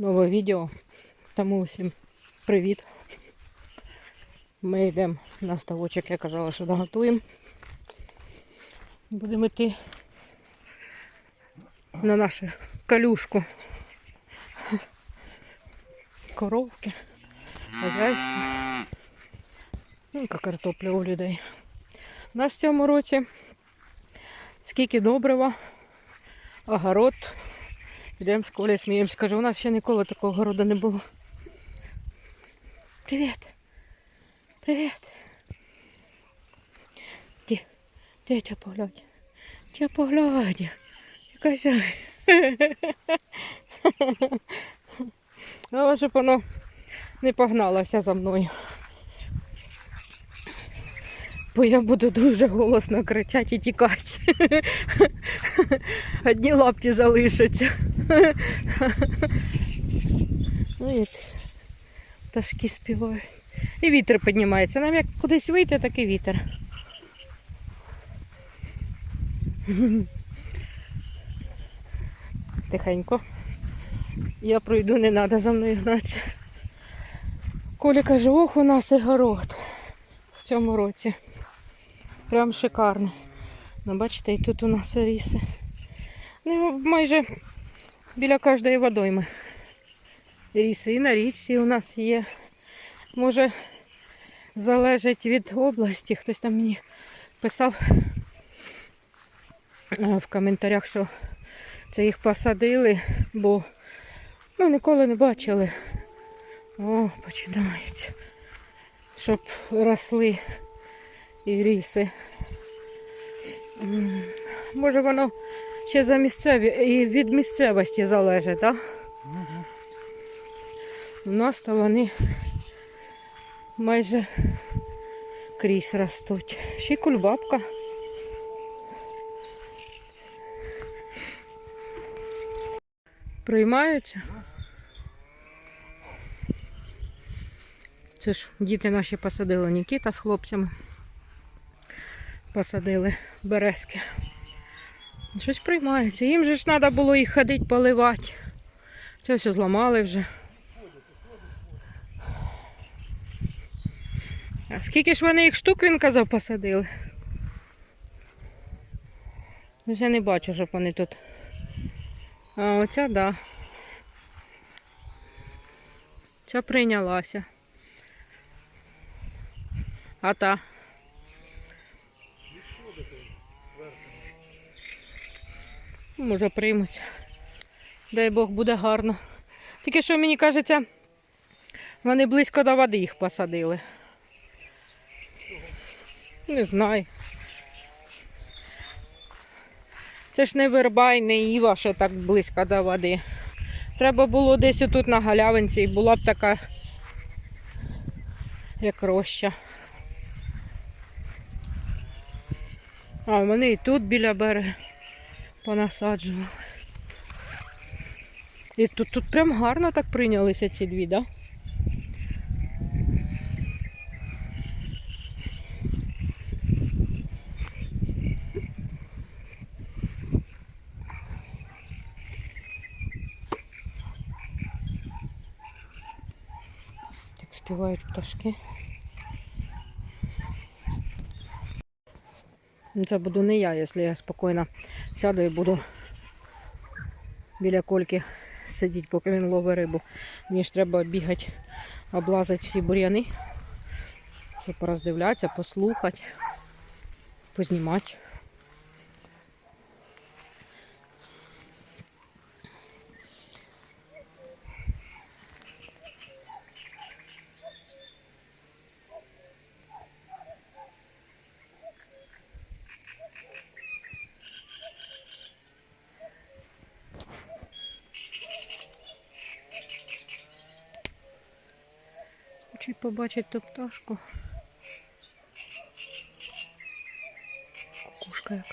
нове відео. Тому усім привіт. Ми йдемо на ставочок, я казала, що доготуємо. Будемо йти на нашу калюшку. Коровки, хазяйство. Ну, картопля у людей. У нас в цьому році скільки добрива, огород. Йдемо з Колі, сміємося. Кажу, у нас ще ніколи такого городу не було. Привіт. Привіт. Ті, де тя поглядь. Тя поглядь. Яка. Ну, щоб воно не погналося за мною. Бо я буду дуже голосно кричати і тікати. Одні лапті залишаться. Ну, як пташки співають. І вітер піднімається. Нам як кудись вийти, так і вітер. Тихенько. Я пройду, не треба за мною гнатися. Коля каже, ох, у нас і город в цьому році. Прям шикарний. Ну, бачите, і тут у нас ріси. Ну, майже біля кожної водойми. Ріси на річці у нас є. Може, залежить від області. Хтось там мені писав е, в коментарях, що це їх посадили, бо ну, ніколи не бачили. О, починається. Щоб росли і ріси. Може воно ще за місцеві і від місцевості залежить, так? У нас то вони майже крізь ростуть. Ще й кульбабка. Приймаються. Це ж діти наші посадили Нікіта з хлопцями. Посадили березки. Щось приймається. Їм же ж треба було їх ходити поливати. Це все зламали вже. А скільки ж вони їх штук, він казав, посадили? Я не бачу, щоб вони тут. А оця, так. Да. Ця прийнялася. А та. Може приймуться. Дай Бог буде гарно. Тільки що мені кажеться, вони близько до води їх посадили. Не знаю. Це ж не верба і не іва, що так близько до води. Треба було десь отут на галявинці і була б така, як роща. А вони і тут біля берега понасаджували. І тут, тут прям гарно так прийнялися ці дві, так? Да? Так співають пташки. Це буду не я, якщо я спокійно сяду і буду біля кольки сидіти, поки він ловить рибу. Мені ж треба бігати, облазити всі бур'яни. Це пороздивлятися, послухати, познімати. Хочу побачити ту пташку. Кукушка як.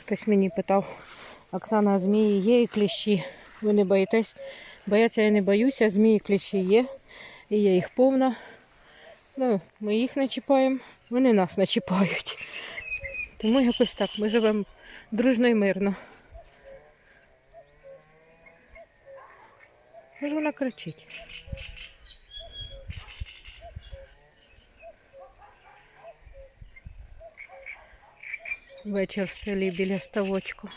Хтось мені питав, Оксана, змії є і кліщі. Ви не боїтесь? Бояться я не боюся, змії кліщі є. І є їх повна. Ну, ми їх не чіпаємо, вони нас не чіпають. Тому якось так. Ми живемо дружно і мирно. Може вона кричить. Вечір в селі біля ставочку.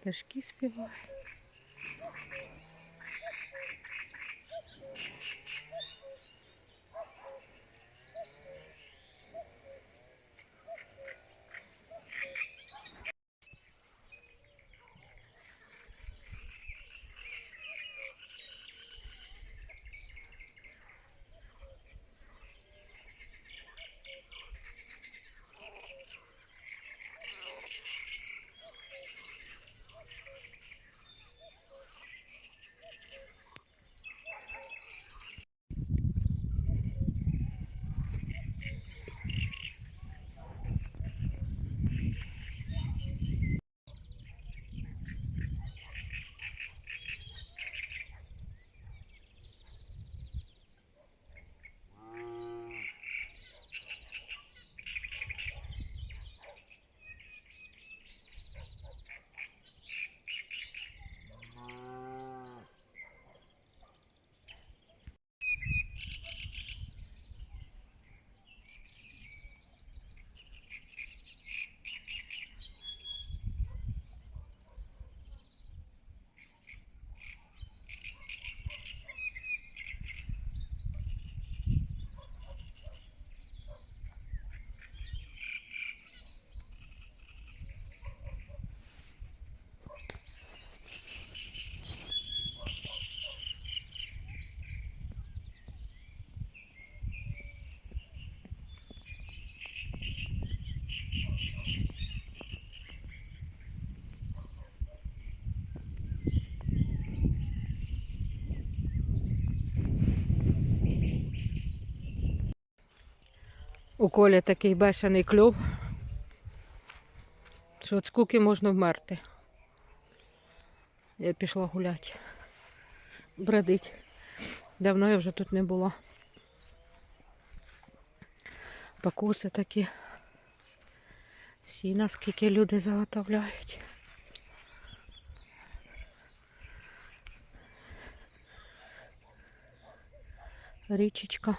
Пташки співають. У Колі такий бешений кльов, що від скуки можна вмерти. Я пішла гуляти. Бредить. Давно я вже тут не була. Покуси такі. Сіна, скільки люди заготовляють. Річечка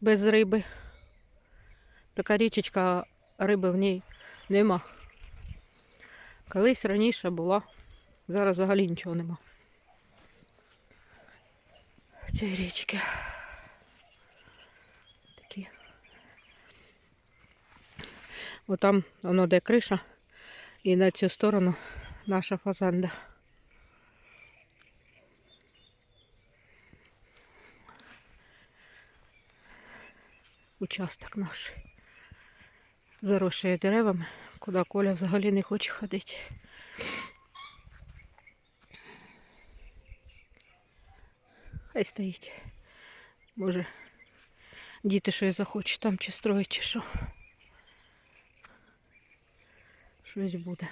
без риби. Така річечка, риби в ній нема. Колись раніше була, зараз взагалі нічого нема. Цієї річки. Такі. Отам воно де криша, і на цю сторону наша фазанда. Участок наш. Заросший деревами, куди Коля взагалі не хоче ходити. Хай стоїть. Може, діти щось захочуть там чи строїть, чи що. Щось буде.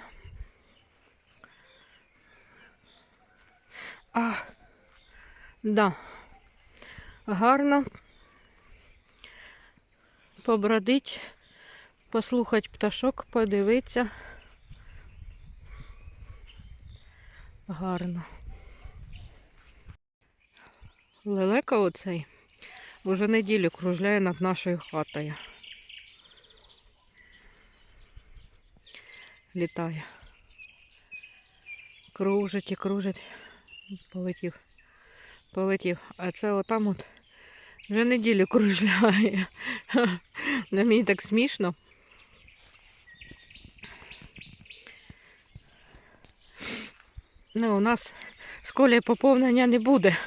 А, да. Гарно побродить, послухати пташок, подивитися. Гарно. Лелека оцей уже неділю кружляє над нашою хатою. Літає. Кружить і кружить. Полетів. Полетів. А це отам от вже неділю кружляє. На мені так смішно. Ну, у нас з колі поповнення не буде.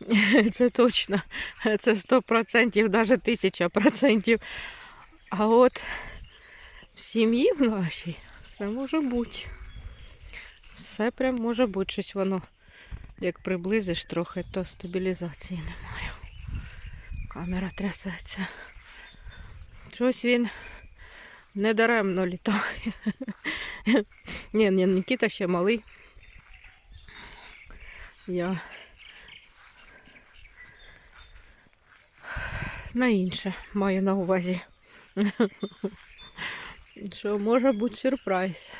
Це точно. Це 100%, навіть тисяча процентів. А от в сім'ї в нашій все може бути. Все прям може бути щось воно. Як приблизиш трохи, то стабілізації немає. Камера трясеться. Щось він недаремно літає. Ні, ні, Нікіта ще малий. Я на інше маю на увазі. Що може бути сюрприз.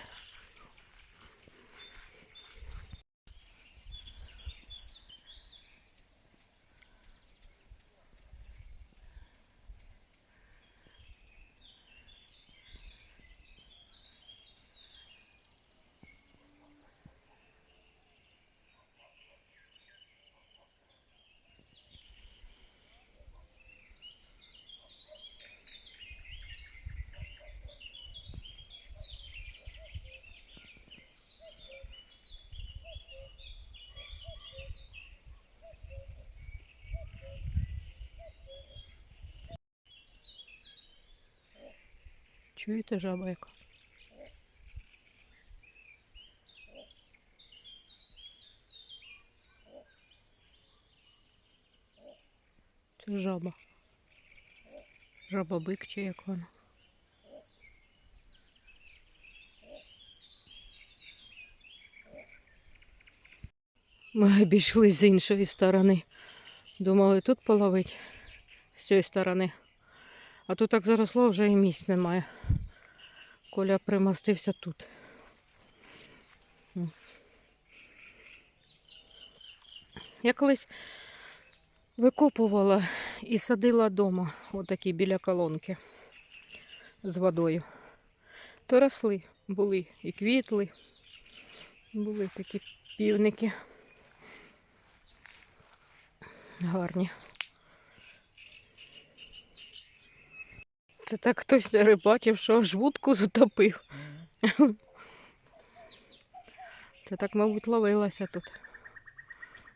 Чуєте жаба яка? Це жаба. Жаба бик чи як вона. Ми обійшли з іншої сторони. Думали тут половить з цієї сторони. А тут так заросло, вже і місць немає. Коля примостився тут. Я колись викопувала і садила вдома, отакі біля колонки з водою. То росли, були і квітли, були такі півники. Гарні. Це так хтось не рибачив, що аж вудку затопив. Це так, мабуть, ловилася тут.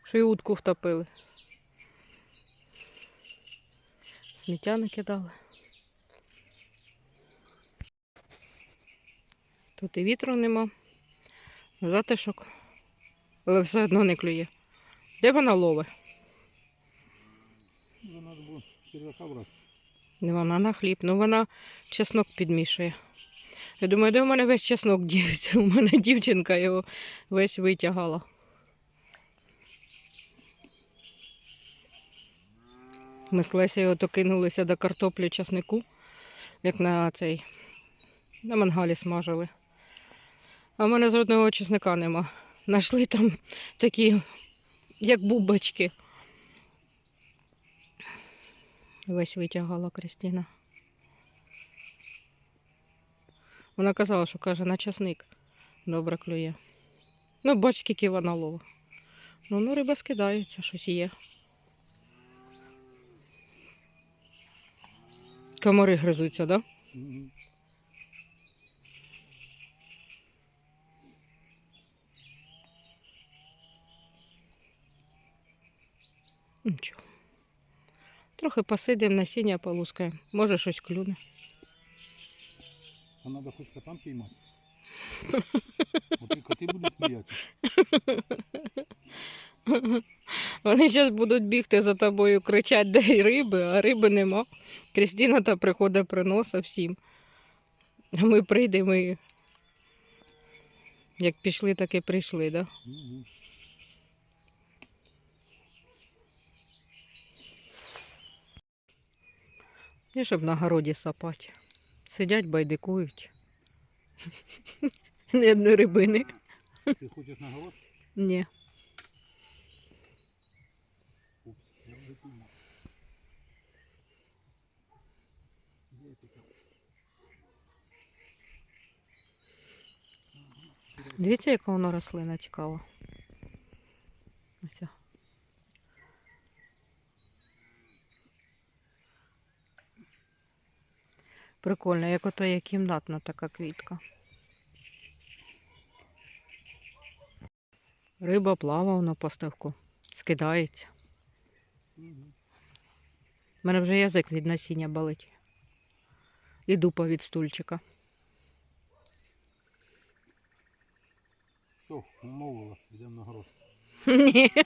Що і утку втопили. Сміття накидали. Тут і вітру нема. Затишок. Але все одно не клює. Де вона ловить? Треба було черв'яка брати. Не вона на хліб, ну вона чеснок підмішує. Я думаю, де в мене весь чеснок дівся? У мене дівчинка його весь витягала. Ми з Лесею ото кинулися до картоплі часнику, як на цей на мангалі смажили. А в мене жодного чесника нема. Нашли там такі, як бубочки. Весь витягала Кристина. Вона казала, що каже, на часник добре клює. Ну, бач, скільки вона лова. Ну, ну, риба скидається, щось є. Комари гризуться, так? Да? Нічого. Трохи посидимо, насіння полускаємо. Може щось клюне. А треба хоч котам піймати. От коти будуть сміятися. Вони зараз будуть бігти за тобою, кричать, де й риби, а риби нема. Крістіна та приходить приносить всім. А ми прийдемо і як пішли, так і прийшли, да? І щоб на городі сапати. Сидять, байдикують. Ні одної рибини. Ти хочеш на город? Ні. Упс, я вже піймав. Де ти там? Дивіться, яка вона рослина цікава. Ось. Прикольно, як ото є кімнатна така квітка. Риба плавав на поставку, скидається. У мене вже язик від насіння болить. І дупа від стульчика. Все, умовила, йдемо на город. Ні.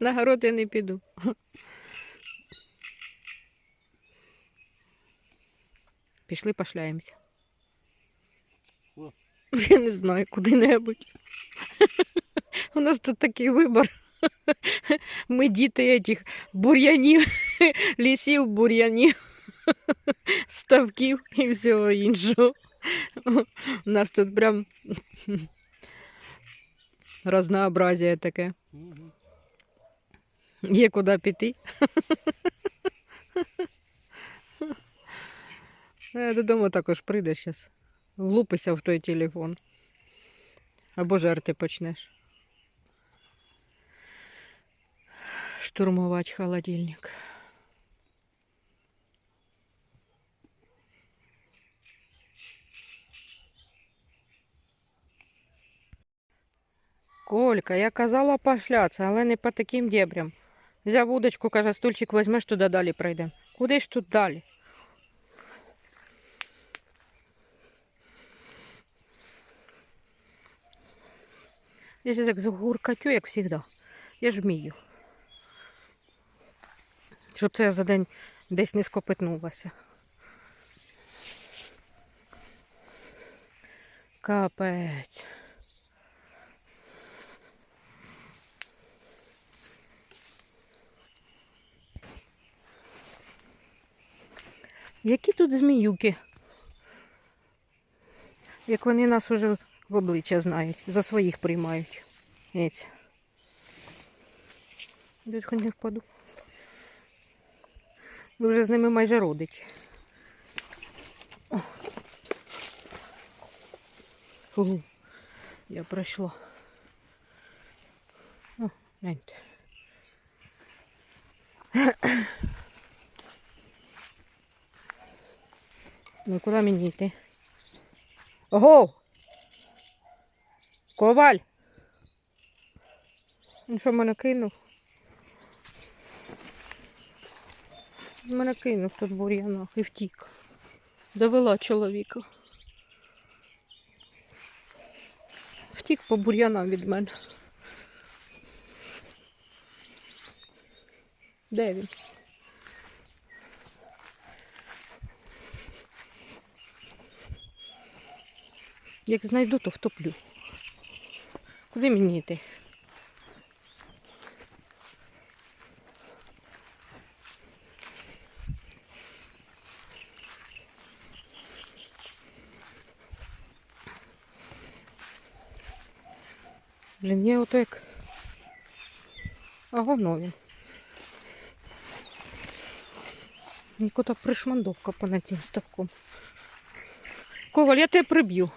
На город я не піду. Пішли пошляємося. Куди? Я не знаю, куди-небудь. У нас тут такий вибор. Ми діти этих бур'янів, лісів, бур'янів, ставків і всього іншого. У нас тут прям разнообразие таке. Є куди піти. Я додому також прийде зараз. Влупися в той телефон. Або жерти почнеш. Штурмувати холодильник. Колька, я казала пошляться, але не по таким дебрям. Взяв удочку, каже, стульчик візьмеш туди далі пройдемо. Куди ж тут далі? Я ж як згуркатю, як завжди. Я ж вмію. Щоб це за день десь не скопитнулася. Капець. Які тут зміюки? Як вони нас уже в обличчя знають, за своїх приймають. Геть. Хоч не впаду. Ми вже з ними майже родичі. О. Фу. Я пройшла. О, гляньте. Ну, куди мені йти? Ого! Коваль! Він що мене кинув? Мене кинув тут в бур'янах і втік. Довела чоловіка. Втік по бур'янам від мене. Де він? Як знайду, то втоплю. Йти? Блін, я ото як. А говно він. Якота пришмандовка понад цим ставком. Коваль, я тебе приб'ю.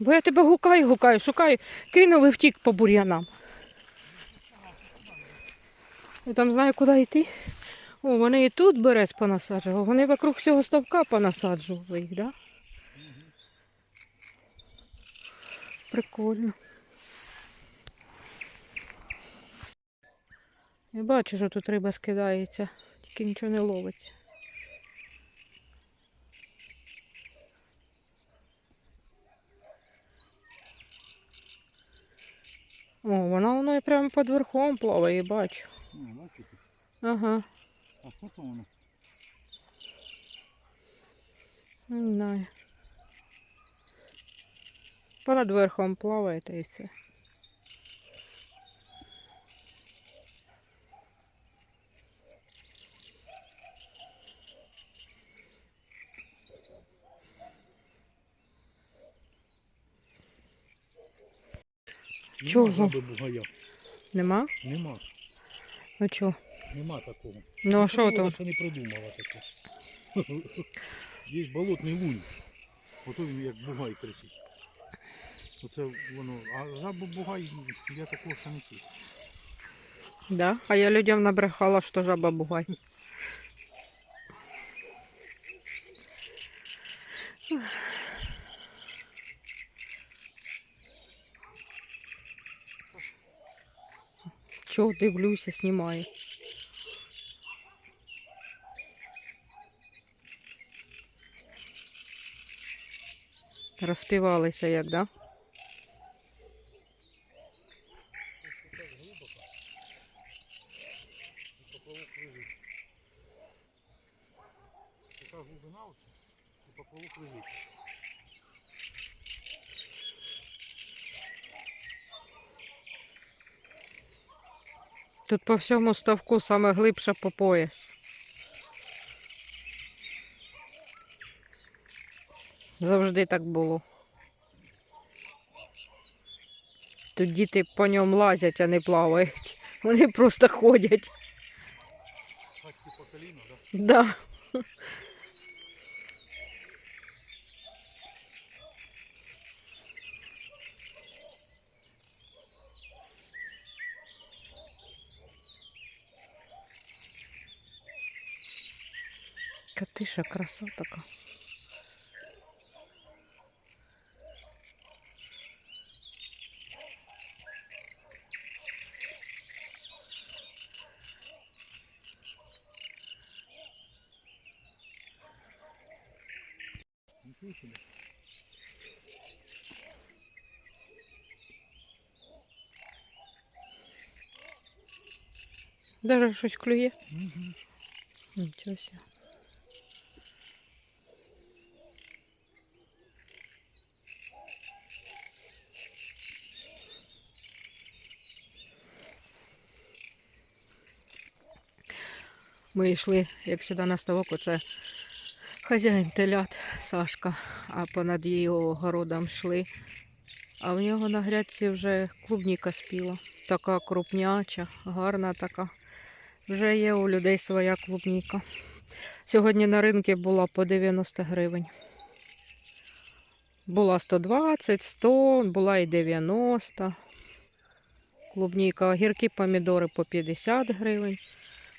Бо я тебе гукаю, гукаю, шукаю, кинув і втік по бур'янам. Я там знаю, куди йти. О, вони і тут берез понасаджували. Вони вокруг цього ставка понасаджували їх, да? Прикольно. Я бачу, що тут риба скидається, тільки нічого не ловиться. О, вона воно і прямо під верхом плаває, бачу. Ага, А що то воно? не знаю. Понад верхом плаває та і все. Чого? Нема бугая. Нема? Нема. А чого? Нема такого. Ну а що Такого там? ще не придумала таке. Є болотний лунь. Ото він як бугай кричить. Оце воно. А жабу бугай я такого ще не чув. Да? А я людям набрехала, що жаба бугай. Чого дивлюся, знімаю. Розпівалися як, да? Така глибина оце, і поплавок лежить. Тут по всьому ставку саме глибше по пояс. Завжди так було. Тут діти по ньому лазять, а не плавають. Вони просто ходять. Хатське по коліно, да? Да. Така тиша, краса така. Даже щось клює. Угу. Нічого себе. Ми йшли, як сюди на ставок, оце хазяїн телят Сашка, а понад його городом йшли. А в нього на грядці вже клубніка спіла. Така крупняча, гарна така. Вже є у людей своя клубніка. Сьогодні на ринку була по 90 гривень. Була 120, 100, була і 90. Клубніка, огірки, помідори по 50 гривень.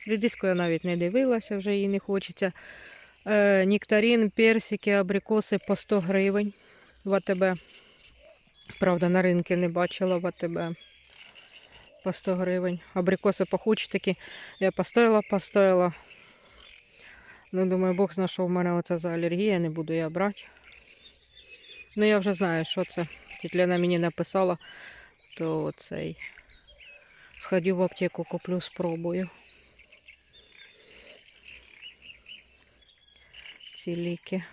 Рідиску я навіть не дивилася, вже їй не хочеться. Е, нектарин, персики, абрикоси по 100 гривень в АТБ. Правда, на ринку не бачила в АТБ по 100 гривень. Абрикоси пахучі такі. Я постояла, постояла. Ну, думаю, Бог знає, що в мене оце за алергія, не буду я брати. Ну, я вже знаю, що це. Тітя Лена мені написала, то цей. Сходю в аптеку, куплю, спробую. Ці ліки.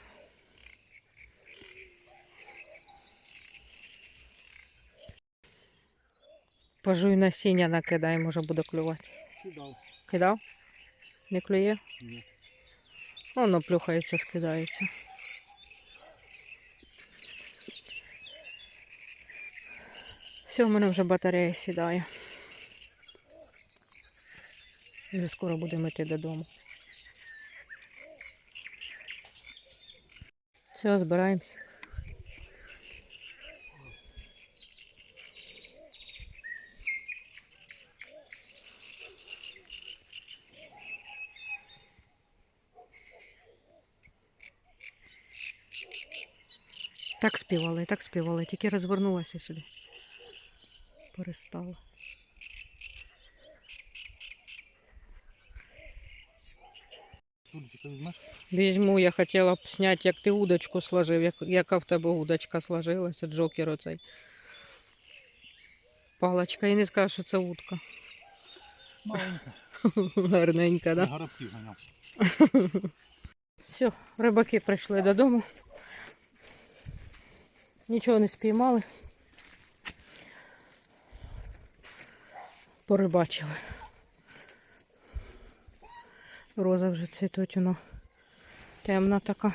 Пожуй насіння накидай, може буде клювати. Кидав. Кидав? Не клює? Ні. Воно плюхається, скидається. Все, у мене вже батарея сідає. Вже скоро будемо йти додому. Все, збираємося. Так співали, так співали, тільки розвернулася сюди. Перестала. Стульчика візьмеш? Візьму, я хотіла б зняти, як ти удочку сложив, як, яка в тебе удочка сложилася, джокер оцей. Палочка, і не скажу, що це утка. Маленька. Гарненька, да? Все, рибаки прийшли додому. Нічого не спіймали. Порибачили. Роза вже цвітуть, воно темна така.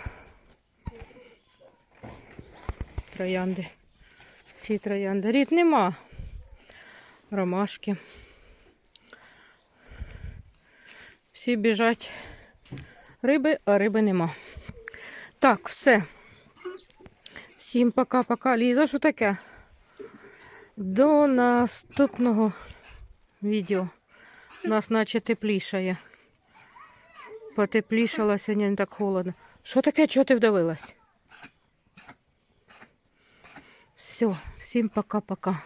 Троянди. Ці троянди. Рід нема. Ромашки. Всі біжать риби, а риби нема. Так, все. Всім пока-пока. Ліза, що таке? До наступного відео. У нас наче теплішає. Потеплішало сьогодні не так холодно. Що таке? Чого ти вдавилась? Все, всім пока-пока.